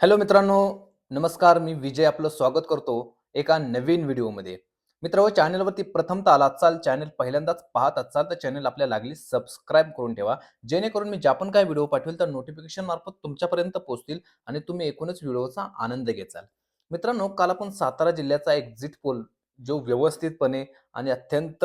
Hello मित्रांनो नमस्कार मी विजय आपलं स्वागत करतो एका नवीन व्हिडिओमध्ये. मित्र चॅनलवरती प्रथमतः आला असाल चॅनल पहिल्यांदाच पाहत असाल तर चॅनल आपल्या लागली सबस्क्राईब करून ठेवा. जेणेकरून मी ज्या पण काय व्हिडिओ पाठवेल तर नोटिफिकेशन मार्फत तुमच्यापर्यंत पोहोचतील आणि तुम्ही एकूणच व्हिडिओचा आनंद घेचाल मित्रांनो काल आपण सातारा जिल्ह्याचा एक्झिट पोल जो व्यवस्थितपणे आणि अत्यंत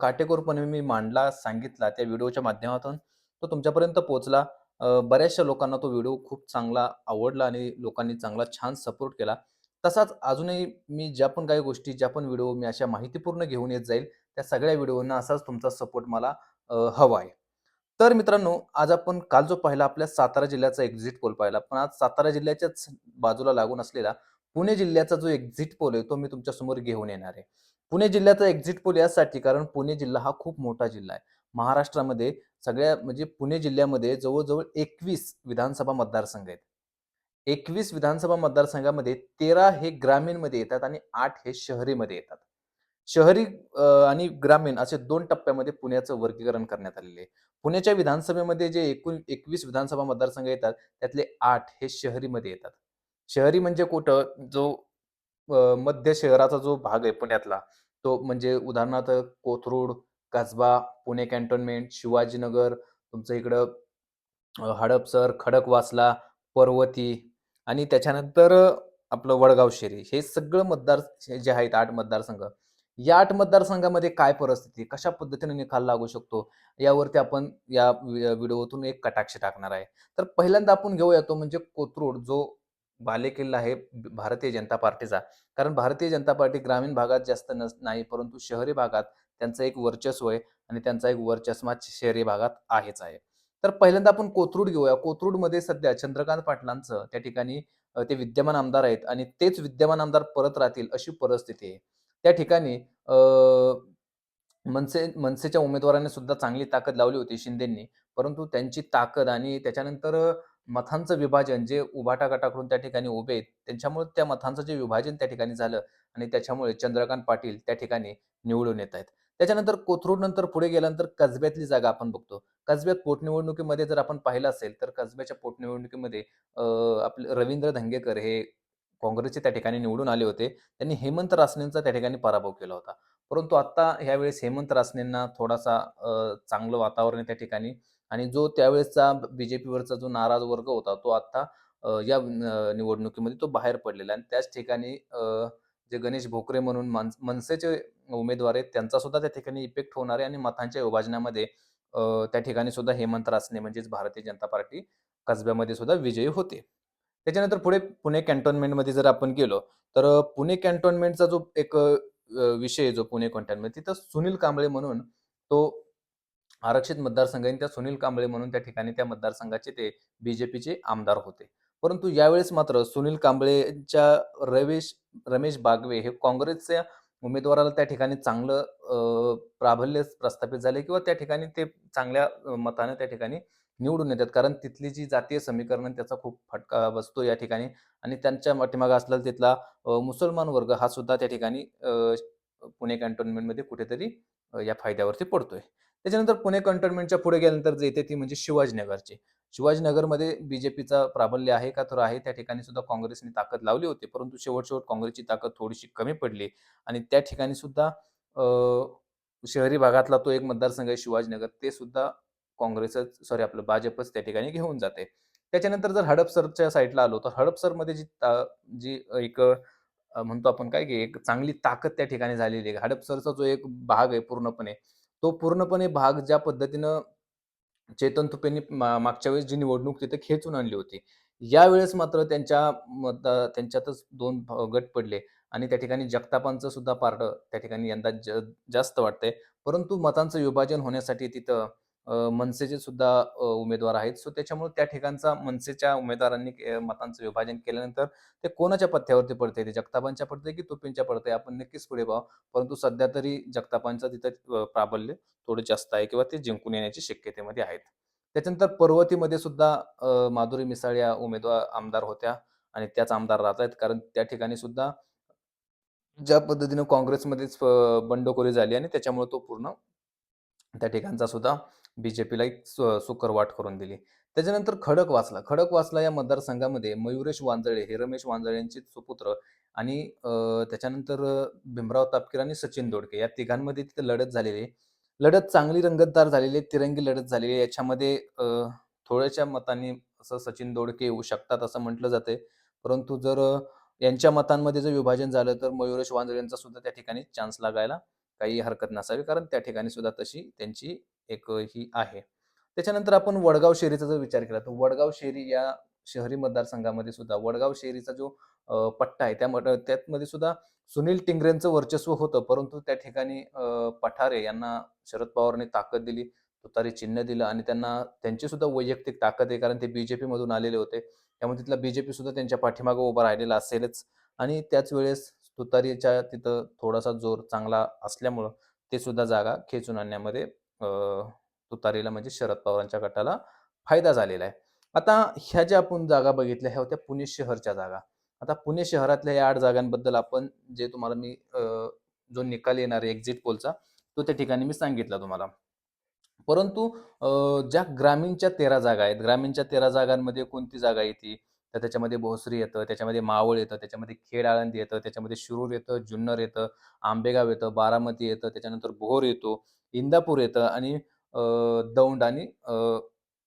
काटेकोरपणे मी मांडला सांगितला त्या व्हिडिओच्या माध्यमातून तो तुमच्यापर्यंत पोहोचला. अ, बऱ्याचशा लोकांना तो व्हिडिओ खूप चांगला आवडला आणि लोकांनी चांगला छान सपोर्ट केला. तसाच अजूनही मी ज्या पण काही गोष्टी, ज्या पण व्हिडिओ मी अशा माहितीपूर्ण घेऊन येत जाईल, त्या सगळ्या व्हिडिओंना असाच तुमचा सपोर्ट मला अ, हवा आहे. तर मित्रांनो, आज आपण काल जो पाहिला आपल्या सातारा जिल्ह्याचा एक्झिट पोल पाहिला. पण आज सातारा जिल्ह्याच्याच बाजूला लागून असलेला पुणे जिल्ह्याचा जो एक्झिट पोल आहे, तो मी तुमच्यासमोर घेऊन येणार आहे. पुणे जिल्ह्याचा एक्झिट पोल यासाठी कारण पुणे जिल्हा हा खूप मोठा जिल्हा आहे. महाराष्ट्रामध्ये सगळ्या म्हणजे पुणे जिल्ह्यामध्ये जवळजवळ एकवीस विधानसभा मतदारसंघ आहेत. 21 विधानसभा मतदारसंघामध्ये 13 हे ग्रामीणमध्ये येतात आणि आठ हे शहरीमध्ये येतात. शहरी आणि ग्रामीण असे दोन टप्प्यामध्ये पुण्याचं वर्गीकरण करण्यात आलेले आहे. पुण्याच्या विधानसभेमध्ये जे एकूण 21 विधानसभा मतदारसंघ येतात, त्यातले आठ हे शहरीमध्ये येतात. शहरी म्हणजे कुठं जो मध्य शहराचा जो भाग आहे पुण्यातला, तो म्हणजे उदाहरणार्थ कोथरूड, कसबा, पुणे कॅन्टोन्मेंट, शिवाजीनगर, तुमचं इकडं हडपसर, खडकवासला, पर्वती आणि त्याच्यानंतर आपलं वडगाव शेरी हे सगळं मतदार जे आहेत आठ मतदारसंघ. या आठ मतदारसंघामध्ये काय परिस्थिती कशा पद्धतीने निकाल लागू शकतो? यावरती आपण या व्हिडिओतून एक कटाक्ष टाकणार आहे. तर पहिल्यांदा आपण घेऊया तो म्हणजे कोथरूड जो बालेकिल्ला आहे भारतीय जनता पार्टीचा. कारण भारतीय जनता पार्टी ग्रामीण भागात जास्त नस नाही, परंतु शहरी भागात त्यांचं एक वर्चस्व आहे आणि त्यांचा एक वर्चस्मा शहरी भागात आहेच आहे. तर पहिल्यांदा आपण कोथरूड घेऊया. कोथरूडमध्ये सध्या चंद्रकांत पाटलांचं त्या ठिकाणी ते विद्यमान आमदार आहेत आणि तेच विद्यमान आमदार परत राहतील अशी परिस्थिती आहे. त्या ठिकाणी मनसे मनसेच्या उमेदवाराने सुद्धा चांगली ताकद लावली होती शिंदेंनी. परंतु त्यांची ताकद आणि त्याच्यानंतर मथांचं मतांचं विभाजन जे उभाटा गटाकडून त्या ठिकाणी उभे आहेत, त्यांच्यामुळे त्या मतांचं जे विभाजन त्या ठिकाणी झालं आणि त्याच्यामुळे चंद्रकांत पाटील त्या ठिकाणी निवडून येत आहेत. त्याच्यानंतर कोथरूड नंतर पुढे गेल्यानंतर कसब्यातली जागा आपण बघतो. कसब्यात पोटनिवडणुकीमध्ये जर आपण पाहिलं असेल, तर कसब्याच्या पोटनिवडणुकीमध्ये आपले रवींद्र धंगेकर हे काँग्रेसचे त्या ठिकाणी निवडून आले होते. त्यांनी हेमंत रासनेंचा त्या ठिकाणी पराभव केला होता. परंतु आत्ता ह्यावेळेस हेमंत रासनेंना थोडासा चांगलं वातावरण आहे त्या ठिकाणी आणि जो त्यावेळेसचा बीजेपीवरचा जो नाराज वर्ग होता, तो आत्ता या निवडणुकीमध्ये तो बाहेर पडलेला आहे आणि त्याच ठिकाणी जे गणेश भोकरे म्हणून मन मनसेचे उमेदवार आहेत, त्यांचा सुद्धा त्या ठिकाणी इफेक्ट होणार आहे आणि मतांच्या विभाजनामध्ये त्या ठिकाणी सुद्धा हेमंत रासने म्हणजेच भारतीय जनता पार्टी कसब्यामध्ये सुद्धा विजयी होते. त्याच्यानंतर पुढे पुणे कॅन्टोन्मेंटमध्ये जर आपण गेलो, तर पुणे कॅन्टोन्मेंटचा जो एक विषय जो पुणे कॉन्टॅनमेंट तिथं सुनील कांबळे म्हणून तो आरक्षित मतदारसंघ आहे त्या सुनील कांबळे म्हणून त्या ठिकाणी त्या मतदारसंघाचे ते बीजेपीचे आमदार होते. परंतु यावेळेस मात्र सुनील कांबळेच्या रवेश रमेश बागवे हे काँग्रेसच्या उमेदवाराला त्या ठिकाणी चांगलं प्राबल्य प्रस्थापित झाले किंवा त्या ठिकाणी ते चांगल्या मताने त्या ठिकाणी निवडून येतात. कारण तिथली जी जातीय समीकरण त्याचा खूप फटका बसतो या ठिकाणी आणि त्यांच्या पाठीमागे असलेला तिथला मुसलमान वर्ग हा सुद्धा त्या ठिकाणी पुणे कॅन्टोन्मेंटमध्ये कुठेतरी या फायद्यावरती पडतोय. त्याच्यानंतर पुणे कॅन्टोन्मेंटच्या पुढे गेल्यानंतर जे येते ती म्हणजे शिवाजीनगरची. शिवाजीनगरमध्ये बी-जे-पीचा प्राबल्य आहे का? तर आहे. त्या ठिकाणी सुद्धा काँग्रेसने ताकद लावली होती. परंतु शेवट-शेवट काँग्रेसची ताकद थोडीशी कमी पडली आणि त्या ठिकाणी सुद्धा शहरी भागातला तो एक मतदारसंघ आहे शिवाजीनगर. ते सुद्धा काँग्रेसच सॉरी आपलं भाजपच त्या ठिकाणी घेऊन जाते. त्याच्यानंतर जर हडपसरच्या साईडला आलो, तर हडपसरमध्ये जी ता जी एक म्हणतो आपण काय की एक चांगली ताकद त्या ठिकाणी झालेली आहे. हडपसरचा जो एक भाग आहे पूर्णपणे, तो पूर्णपणे भाग ज्या पद्धतीनं चेतन तुपेंनी मा मागच्या वेळेस जी निवडणूक तिथे खेचून आणली होती. यावेळेस मात्र त्यांच्या मतदा त्यांच्यातच दोन भ गट पडले आणि त्या ठिकाणी जगतापांचं सुद्धा पारडं त्या ठिकाणी यंदा ज जास्त वाटतंय. परंतु मतांचं विभाजन होण्यासाठी तिथं मनसेचे सुद्धा उमेदवार आहेत. सो त्याच्यामुळे त्या ठिकाणचा मनसेच्या उमेदवारांनी मतांचं विभाजन केल्यानंतर ते कोणाच्या पथ्यावरती पडते ते जगतापांच्या पडतंय की तुपेंच्या पडतंय? आपण नक्कीच पुढे पाहू. परंतु सध्या तरी जगतापांचं तिथं प्राबल्य थोडं जास्त आहे किंवा ते जिंकून येण्याच्या शक्यतेमध्ये आहेत. त्याच्यानंतर पर्वतीमध्ये सुद्धा माधुरी मिसाळ या उमेदवार आमदार होत्या आणि त्याच आमदार राहत आहेत कारण त्या ठिकाणी सुद्धा ज्या पद्धतीनं काँग्रेसमध्येच बंडखोरी झाली आणि त्याच्यामुळे तो पूर्ण त्या ठिकाणचा सुद्धा बी-जे-पीला एक सु सुकर वाट करून दिली. त्याच्यानंतर खडक वाचला खडक वाचला या मतदारसंघामध्ये मयुरेश वांजळे हे रमेश वांजळे यांचे सुपुत्र आणि त्याच्यानंतर भीमराव तापकीर आणि सचिन दोडके या तिघांमध्ये तिथे लढत झालेली आहे. लढत चांगली रंगतदार झालेली आहे, तिरंगी लढत झालेली आहे. याच्यामध्ये थोड्याशा मतांनी असं सचिन दोडके येऊ शकतात असं म्हटलं जाते परंतु जर यांच्या मतांमध्ये जर विभाजन झालं तर मयुरेश वांजळे यांचा सुद्धा त्या ठिकाणी चान्स लागायला काही हरकत नसावी. कारण त्या ठिकाणी सुद्धा तशी त्यांची एक ही आहे. त्याच्यानंतर आपण वडगाव शेरीचा जर विचार केला तर वडगाव शेरी या शहरी मतदारसंघामध्ये सुद्धा वडगाव शेरीचा जो पट्टा आहे त्या त्यामध्ये सुद्धा सुनील टिंगरेंचं वर्चस्व होतं. परंतु त्या ठिकाणी पठारे यांना शरद पवारांनी ताकद दिली, तुतारी चिन्ह दिलं आणि त्यांना त्यांची सुद्धा वैयक्तिक ताकद आहे कारण ते बी-जे-पीमधून आलेले होते. त्यामुळे तिथला बी-जे-पी सुद्धा त्यांच्या पाठीमागे उभा राहिलेला असेलच आणि त्याच वेळेस तुतारीच्या तिथं थोडासा जोर चांगला असल्यामुळं ते सुद्धा जागा खेचून आणण्यामध्ये तुतारीला म्हणजे शरद पवारांच्या गटाला फायदा झालेला आहे. आता ह्या ज्या आपण जागा बघितल्या ह्या होत्या पुणे शहरच्या जागा. आता पुणे शहरातल्या या आठ जागांबद्दल आपण जे तुम्हाला मी जो निकाल येणार आहे एक्झिट पोलचा तो त्या ठिकाणी मी सांगितला तुम्हाला. परंतु ज्या ग्रामीणच्या 13 जागा आहेत, ग्रामीणच्या 13 जागांमध्ये कोणती जागा येते? तर त्याच्यामध्ये भोसरी येतं, त्याच्यामध्ये मावळ येतं, त्याच्यामध्ये खेड आळंदी येतं, त्याच्यामध्ये शिरूर येतं, जुन्नर येतं, आंबेगाव येतं, बारामती येतं, त्याच्यानंतर भोर येतो, इंदापूर येतं आणि दौंड आणि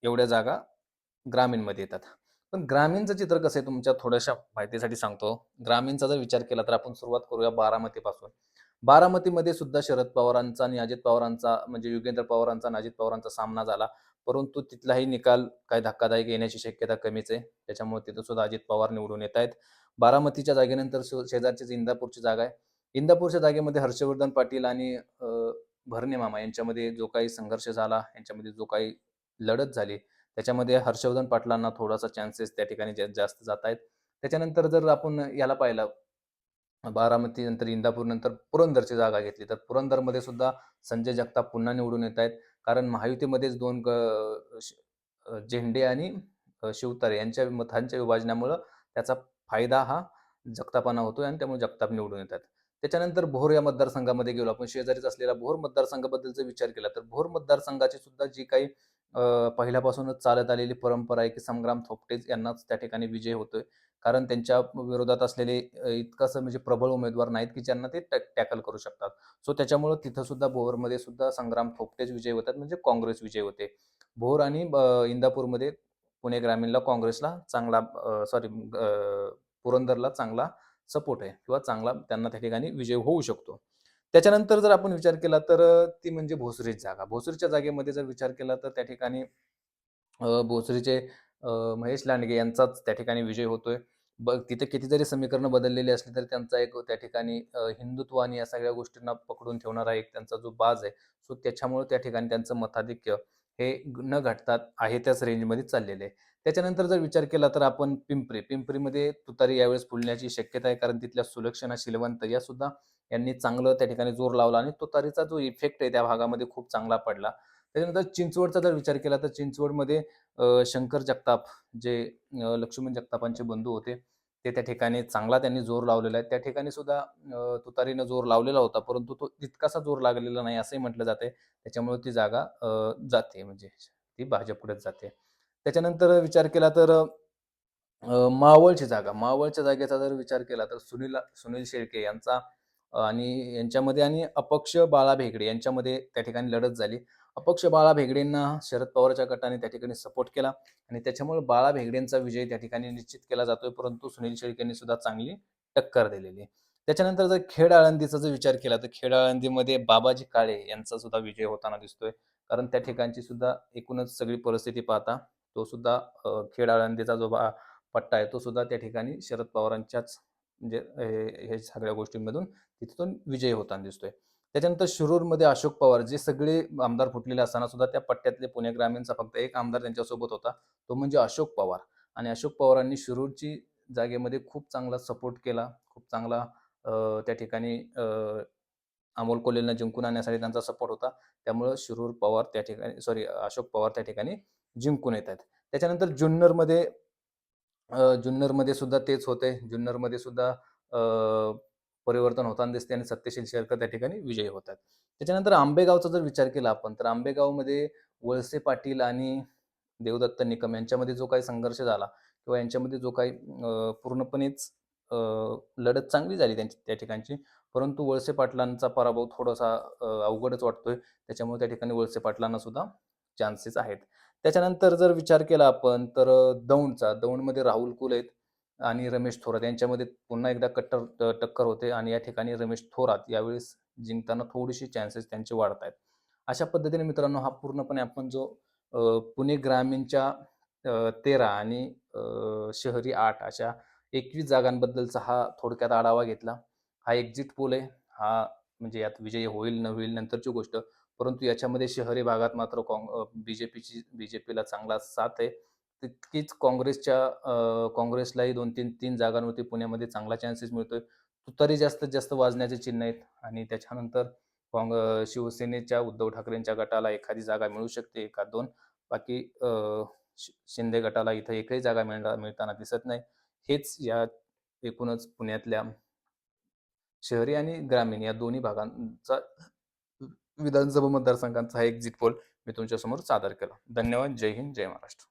एवढ्या जागा ग्रामीणमध्ये येतात. पण ग्रामीणचं चित्र कसं आहे तुमच्या थोड्याशा माहितीसाठी सांगतो. ग्रामीणचा जर विचार केला तर आपण सुरुवात करूया बारामतीपासून. बारामतीमध्ये सुद्धा शरद पवारांचा आणि अजित पवारांचा म्हणजे युगेंद्र पवारांचा आणि अजित पवारांचा सामना झाला. परंतु तिथलाही निकाल काही धक्कादायक येण्याची शक्यता कमीच आहे. त्याच्यामुळे तिथं सुद्धा अजित पवार निवडून येत आहेत बारामतीच्या जागेनंतर शेजारचीच इंदापूरची जागा आहे. इंदापूरच्या जागेमध्ये हर्षवर्धन पाटील आणि भरणे मामा यांच्यामध्ये जो काही संघर्ष झाला, यांच्यामध्ये जो काही लढत झाली, त्याच्यामध्ये हर्षवर्धन पाटलांना थोडासा चान्सेस त्या ठिकाणी जास्त जात आहेत. त्याच्यानंतर जर आपण याला पाहिलं बारामती नंतर इंदापूर नंतर पुरंदरची जागा घेतली तर पुरंदरमध्ये सुद्धा संजय जगताप पुन्हा निवडून येत आहेत. कारण महायुतीमध्येच दोन ग श झेंडे आणि शिवतारे यांच्या मतांच्या विभाजनामुळं त्याचा फायदा हा जगतापांना होतो आणि त्यामुळे जगताप निवडून येतात. त्याच्यानंतर भोर या मतदारसंघामध्ये गेलो आपण शेजारीच असलेल्या भोर मतदारसंघाबद्दल जर विचार केला तर भोर मतदारसंघाची सुद्धा जी काही पहिल्यापासूनच चालत आलेली परंपरा आहे की संग्राम थोपटेच यांनाच त्या ठिकाणी विजय होतोय. कारण त्यांच्या विरोधात असलेले अ, इतकंसं म्हणजे प्रबळ उमेदवार नाहीत की ज्यांना ते टॅ टॅकल करू शकतात. सो त्याच्यामुळं तिथं सुद्धा भोरमध्ये सुद्धा संग्राम थोपटेच विजय होतात म्हणजे काँग्रेस विजय होते. भोर आणि इंदापूरमध्ये पुणे ग्रामीणला काँग्रेसला चांगला सॉरी पुरंदरला चांगला सपोर्ट आहे किंवा चांगला त्यांना त्या ठिकाणी विजय होऊ शकतो. त्याच्यानंतर जर आपण विचार केला तर ती म्हणजे भोसरीची जागा. भोसरीच्या जागेमध्ये जर विचार केला तर त्या ठिकाणी भोसरीचे महेश लांडगे यांचाच त्या ठिकाणी विजय होतोय. बघ तिथे किती जरी समीकरणं बदललेली असली तरी त्यांचा एक त्या ठिकाणी हिंदुत्व आणि या सगळ्या गोष्टींना पकडून ठेवणारा एक त्यांचा जो बाज आहे, सो त्याच्यामुळे त्या ठिकाणी त्यांचं मताधिक्य हे न घटतात आहे त्याच रेंजमध्ये चाललेलं आहे. त्याच्यानंतर जर विचार केला तर आपण पिंपरी, पिंपरीमध्ये तुतारी यावेळेस फुलण्याची शक्यता आहे कारण तिथल्या सुलक्षणा शिलवंत या सुद्धा यांनी चांगलं त्या ठिकाणी जोर लावला आणि तुतारीचा जो इफेक्ट आहे त्या भागामध्ये खूप चांगला पडला. त्याच्यानंतर चिंचवडचा जर विचार केला तर चिंचवडमध्ये शंकर जगताप जे लक्ष्मण जगतापांचे बंधू होते. ते त्या ठिकाणी चांगला त्यांनी जोर लावलेला आहे. त्या ठिकाणी सुद्धा तुतारीनं जोर लावलेला होता, परंतु तो तितकासा जोर लागलेला नाही असंही म्हटलं जाते त्याच्यामुळे ती जागा जाते म्हणजे ती भाजपकडेच जाते. त्याच्यानंतर विचार केला तर मावळची जागा. मावळच्या जागेचा जर विचार केला तर सुनील सुनील शेळके यांचा आणि यांच्यामध्ये आणि अपक्ष बाळा भेगडे यांच्यामध्ये त्या ठिकाणी लढत झाली. अपक्ष बाळा भेगडेंना शरद पवारच्या गटाने त्या ठिकाणी सपोर्ट केला आणि त्याच्यामुळे बाळा भेगडेंचा विजय त्या ठिकाणी निश्चित केला जातोय. परंतु सुनील शेळकेंनी सुद्धा चांगली टक्कर दिलेली आहे. त्याच्यानंतर जर खेड आळंदीचा जर विचार केला तर खेड आळंदीमध्ये बाबाजी काळे यांचा सुद्धा विजय होताना दिसतोय. कारण त्या ठिकाणची सुद्धा एकूणच सगळी परिस्थिती पाहता तो सुद्धा खेड आळंदीचा जो बा पट्टा आहे तो सुद्धा त्या ठिकाणी शरद पवारांच्याच म्हणजे हे सगळ्या गोष्टींमधून तिथून विजयी होताना दिसतोय. त्याच्यानंतर शिरूरमध्ये अशोक पवार जे सगळे आमदार फुटलेले असताना सुद्धा त्या पट्ट्यातले पुणे ग्रामीणचा फक्त एक आमदार त्यांच्यासोबत होता. तो म्हणजे अशोक पवार आणि अशोक पवारांनी शिरूरची जागेमध्ये खूप चांगला सपोर्ट केला. खूप चांगला त्या ठिकाणी अमोल कोल्हेंना जिंकून आणण्यासाठी त्यांचा सपोर्ट होता. त्यामुळं शिरूर पवार त्या ठिकाणी सॉरी अशोक पवार त्या ठिकाणी जिंकून येत आहेत. त्याच्यानंतर जुन्नरमध्ये जुन्नरमध्ये सुद्धा तेच होते जुन्नरमध्ये सुद्धा परिवर्तन होताना दिसते आणि सत्यशील शेरकर त्या ठिकाणी विजयी होतात. त्याच्यानंतर आंबेगावचा जर विचार केला आपण, तर आंबेगावमध्ये वळसे पाटील आणि देवदत्त निकम यांच्यामध्ये जो काही संघर्ष झाला किंवा यांच्यामध्ये जो काही पूर्णपणेच लढत चांगली झाली त्यांची त्या ठिकाणची परंतु वळसे पाटलांचा पराभव थोडासा अवघडच वाटतोय. त्याच्यामुळे त्या ठिकाणी वळसे पाटलांना सुद्धा चान्सेस आहेत. त्याच्यानंतर जर विचार केला आपण तर दौंडचा दौंडमध्ये राहुल कुल आहेत. आणि रमेश थोरात यांच्यामध्ये पुन्हा एकदा कट्टर टक्कर होते आणि या ठिकाणी रमेश थोरात यावेळेस जिंकताना थोडीशी चान्सेस त्यांचे वाढत आहेत अशा पद्धतीने मित्रांनो हा पूर्णपणे आपण जो पुणे ग्रामीणच्या तेरा आणि शहरी आठ अशा एकवीस जागांबद्दलचा हा थोडक्यात आढावा घेतला. हा एक्झिट पोल आहे. हा म्हणजे यात विजयी होईल न होईल नंतरची गोष्ट. परंतु याच्यामध्ये शहरी भागात मात्र काँग बीजेपीची बीजेपीला चांगला साथ आहे. तितकीच काँग्रेसच्या काँग्रेसलाही दोन तीन तीन जागांवरती पुण्यामध्ये चांगला चान्सेस मिळतोय. तुतारी जास्तीत जास्त वाजण्याचे चिन्ह आहेत आणि त्याच्यानंतर काँग शिवसेनेच्या उद्धव ठाकरेंच्या गटाला एखादी जागा मिळू शकते एखाद दोन. बाकी शि- शिंदे गटाला इथं एकही जागा मिळणार मिळताना दिसत नाही. हेच या एकूणच पुण्यातल्या शहरी आणि ग्रामीण या दोन्ही भागांचा विधानसभा मतदारसंघांचा हा एक्झिट पोल मी तुमच्यासमोर सादर केला. धन्यवाद. जय हिंद जय महाराष्ट्र.